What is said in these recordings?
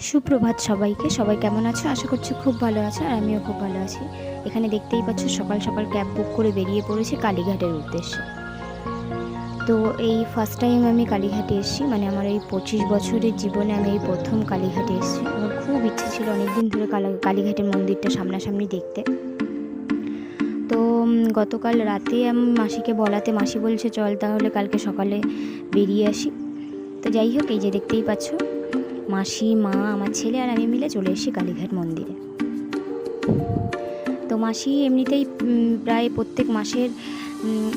সুপ্রভাত সবাইকে। সবাই কেমন আছো? আশা করছি খুব ভালো আছো আর আমিও খুব ভালো আছি। এখানে দেখতেই পাচ্ছ সকাল সকাল ক্যাব বুক করে বেরিয়ে পড়েছি কালীঘাটের উদ্দেশ্যে। তো এই ফার্স্ট টাইম আমি কালীঘাটে এসেছি মানে আমার এই পঁচিশ বছরের জীবনে আমি এই প্রথম কালীঘাটে এসেছি। আমার খুব ইচ্ছে ছিল অনেকদিন ধরে কালা- কালীঘাটের মন্দিরটা সামনাসামনি দেখতে। তো গতকাল রাতে আমি, মাসিকে বলাতে, মাসি বলছে, চল তাহলে কালকে সকালে বেরিয়ে আসি। তো যাই হোক, এই যে দেখতেই পাচ্ছ মাসি, মা, আমার ছেলে আর আমি মিলে চলে এসেছি কালীঘাট মন্দিরে। তো মাসি এমনিতেই প্রায় প্রত্যেক মাসের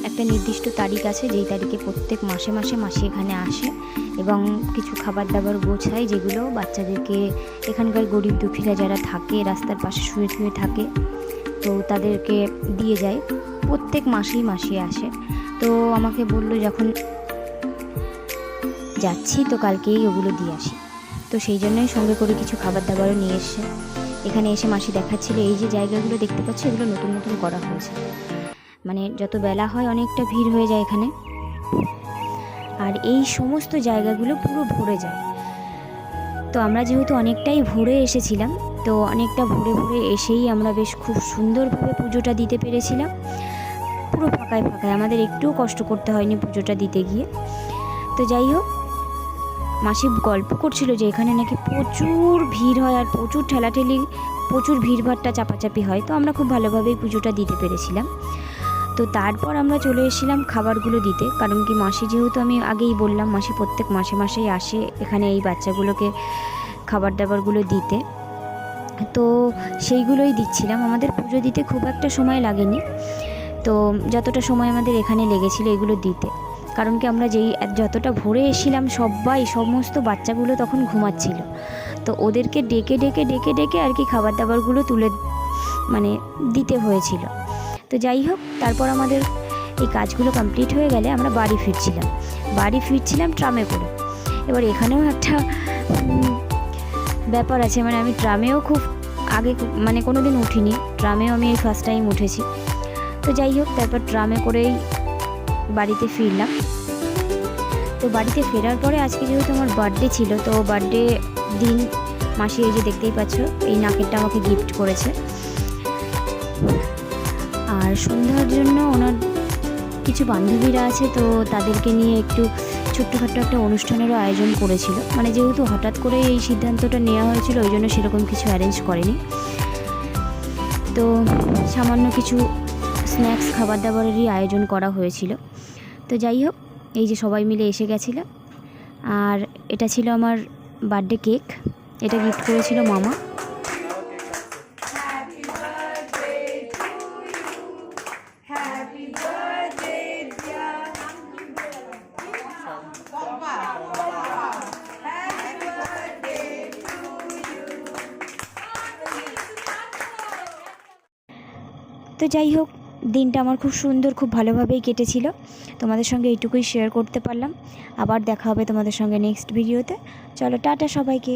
একটা নির্দিষ্ট তারিখ আছে, যেই তারিখে প্রত্যেক মাসে মাসে মাসি এখানে আসে এবং কিছু খাবার দাবার গোছায়, যেগুলো বাচ্চাদেরকে, এখানকার গরিব দুঃখীরা যারা থাকে, রাস্তার পাশে শুয়ে শুয়ে থাকে, তো তাদেরকে দিয়ে যায়। প্রত্যেক মাসেই মাসি আসে। তো আমাকে বলল যখন যাচ্ছি, তো কালকেই ওগুলো দিয়ে আসি। তো সেই জন্যই সঙ্গে করে কিছু খাবার দাবারও নিয়ে এসছে। এখানে এসে মাসি দেখাচ্ছিল, এই যে জায়গাগুলো দেখতে পাচ্ছি, এগুলো নতুন নতুন করা হয়েছে। মানে যত বেলা হয় অনেকটা ভিড় হয়ে যায় এখানে। আর এই সমস্ত জায়গাগুলো পুরো ভরে যায়। তো আমরা যেহেতু অনেকটাই ভোরে এসেছিলাম, তো অনেকটা ভোরে ভোরে এসেই আমরা বেশ খুব সুন্দরভাবে পুজোটা দিতে পেরেছিলাম। পুরো ফাঁকায় ফাঁকায়, আমাদের একটুও কষ্ট করতে হয়নি পুজোটা দিতে গিয়ে। তো যাই হোক মাসি গল্প করছিল যে এখানে নাকি প্রচুর ভিড় হয় আর প্রচুর ঠেলাঠেলি, প্রচুর ভিড়ভাড়টা চাপাচাপি হয়। তো আমরা খুব ভালোভাবেই পুজোটা দিতে পেরেছিলাম। তো তারপর আমরা চলে এসেছিলাম খাবারগুলো দিতে। কারণ কি মাসি যেহেতু আমি আগেই বললাম, মাসি প্রত্যেক মাসে মাসেই আসে এখানে এই বাচ্চাগুলোকে খাবার দাবারগুলো দিতে। তো সেইগুলোই দিচ্ছিলাম। আমাদের পুজো দিতে খুব একটা সময় লাগেনি। তো যতটা সময় আমাদের এখানে লেগেছিল এগুলো দিতে। কারণ কি আমরা যেই, যতটা ভোরে এসেছিলাম সবাই, সমস্ত বাচ্চাগুলো তখন ঘুমাচ্ছিল। তো ওদেরকে ডেকে ডেকে ডেকে ডেকে আর কি খাবার দাবারগুলো তুলে মানে দিতে হয়েছিল। তো যাই হোক, তারপর আমাদের এই কাজগুলো কমপ্লিট হয়ে গেলে আমরা বাড়ি ফিরছিলাম। বাড়ি ফিরছিলাম ট্রামে করে। এবার এখানেও একটা ব্যাপার আছে মানে আমি ট্রামেও খুব আগে মানে কোনো দিন উঠিনি। ট্রামেও আমি এই ফার্স্ট টাইম উঠেছি। তো যাই হোক, তারপর ট্রামে করেই বাড়িতে ফিরলাম। তো বাড়িতে ফেরার পরে আজকে যেহেতু আমার বার্থডে ছিল, তো বার্থডে দিন মাসি এই যে দেখতেই পাচ্ছ, এই নাকেরটা আমাকে গিফট করেছে। আর সন্ধ্যার জন্য ওনার কিছু বান্ধবীরা আছে, তো তাদেরকে নিয়ে একটু ছোট্টখাট্ট একটা অনুষ্ঠানেরও আয়োজন করেছিল। মানে যেহেতু হঠাৎ করে এই সিদ্ধান্তটা নেওয়া হয়েছিল, ওই জন্য সেরকম কিছু অ্যারেঞ্জ করেনি। তো সামান্য কিছু স্ন্যাক্স খাবার দাবারেরই আয়োজন করা হয়েছিল। তো যাই হোক, এই যে সবাই মিলে এসে গেছিল। আর এটা ছিল আমার বার্থডে কেক এটা গিফট করেছিল মামা। তো যাই হোক দিনটা আমার খুব সুন্দর, খুব ভালোভাবেই কেটেছিল। তোমাদের সঙ্গে এইটুকুই শেয়ার করতে পারলাম। আবার দেখা হবে তোমাদের সঙ্গে নেক্সট ভিডিওতে চলো, টাটা সবাইকে।